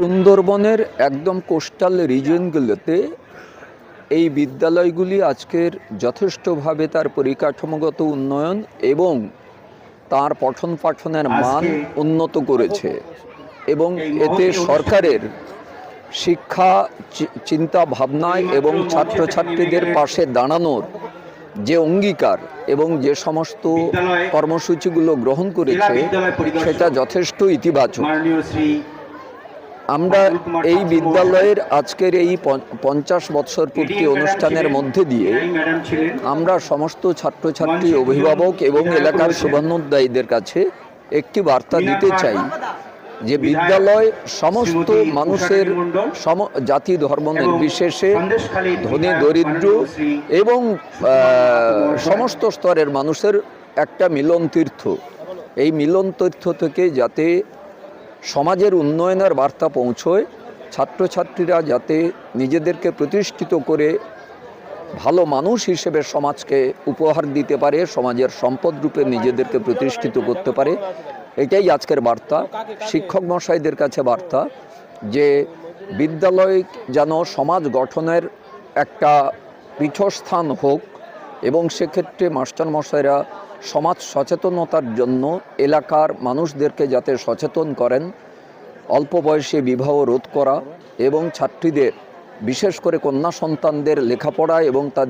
সুন্দরবনের একদম কোস্টাল রিজনগুলোতে এই বিদ্যালয়গুলি আজকের যথেষ্টভাবে তার পরিকাঠামোগত উন্নয়ন এবং তার পঠন পাঠনের মান উন্নত করেছে এবং এতে সরকারের শিক্ষা চিন্তা ভাবনায় এবং ছাত্রছাত্রীদের পাশে দাঁড়ানোর যে অঙ্গীকার এবং যে সমস্ত কর্মসূচিগুলো গ্রহণ করেছে সেটা যথেষ্ট ইতিবাচক। আমরা এই বিদ্যালয়ের আজকের এই পঞ্চাশ বৎসর পূর্তি অনুষ্ঠানের মধ্যে দিয়ে আমরা সমস্ত ছাত্রছাত্রী অভিভাবক এবং এলাকার শুভানুদ্দায়ীদের কাছে একটি বার্তা দিতে চাই যে বিদ্যালয় সমস্ত মানুষের সম জাতি ধর্ম নির্বিশেষে ধনী দরিদ্র এবং সমস্ত স্তরের মানুষের একটা মিলন তীর্থ এই মিলন তীর্থ থেকে যাতে সমাজের উন্নয়নের বার্তা পৌঁছয়, ছাত্রছাত্রীরা যাতে নিজেদেরকে প্রতিষ্ঠিত করে ভালো মানুষ হিসেবে সমাজকে উপহার দিতে পারে, সমাজের সম্পদ রূপে নিজেদেরকে প্রতিষ্ঠিত করতে পারে, এটাই আজকের বার্তা। শিক্ষক মশাইদের কাছে বার্তা যে বিদ্যালয় যেন সমাজ গঠনের একটা পীঠস্থান হোক এবং সেক্ষেত্রে মাস্টারমশাইরা সমাজ সচেতনতার জন্য এলাকার মানুষদেরকে যাতে সচেতন করেন, অল্প বয়সে বিবাহ রোধ করা এবং ছাত্রীদের, বিশেষ করে কন্যা সন্তানদের লেখাপড়া এবং তাদের